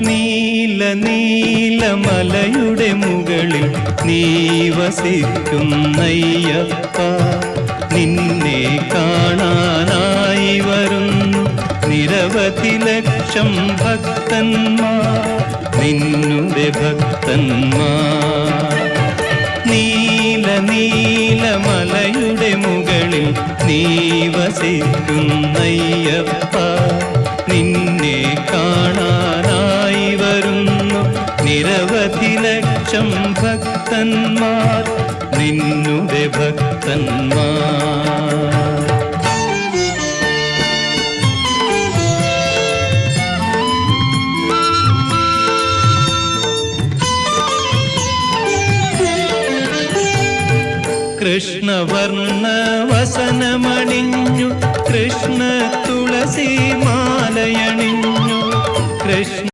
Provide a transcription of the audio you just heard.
നീല നീല മലയുടെ മുകളിൽ നീ വസിക്കുന്നയ്യപ്പ നിന്നെ കാണാനായി വരും നിരവധി ലക്ഷം ഭക്തന്മാർ. നിന്നുടെ ഭക്തന്മാർ. നീല നീല മലയുടെ മുകളിൽ നീ വസിക്കുന്നയ്യപ്പ നിന്നെ വരുന്നു നിരവധി ലക്ഷം ഭക്തന്മാർ നിന്നുടെ ഭക്തന്മാർ. കൃഷ്ണവർണ വസനമണിഞ്ഞു കൃഷ്ണ തുളസി മാലയണിഞ്ഞു കൃഷ്ണ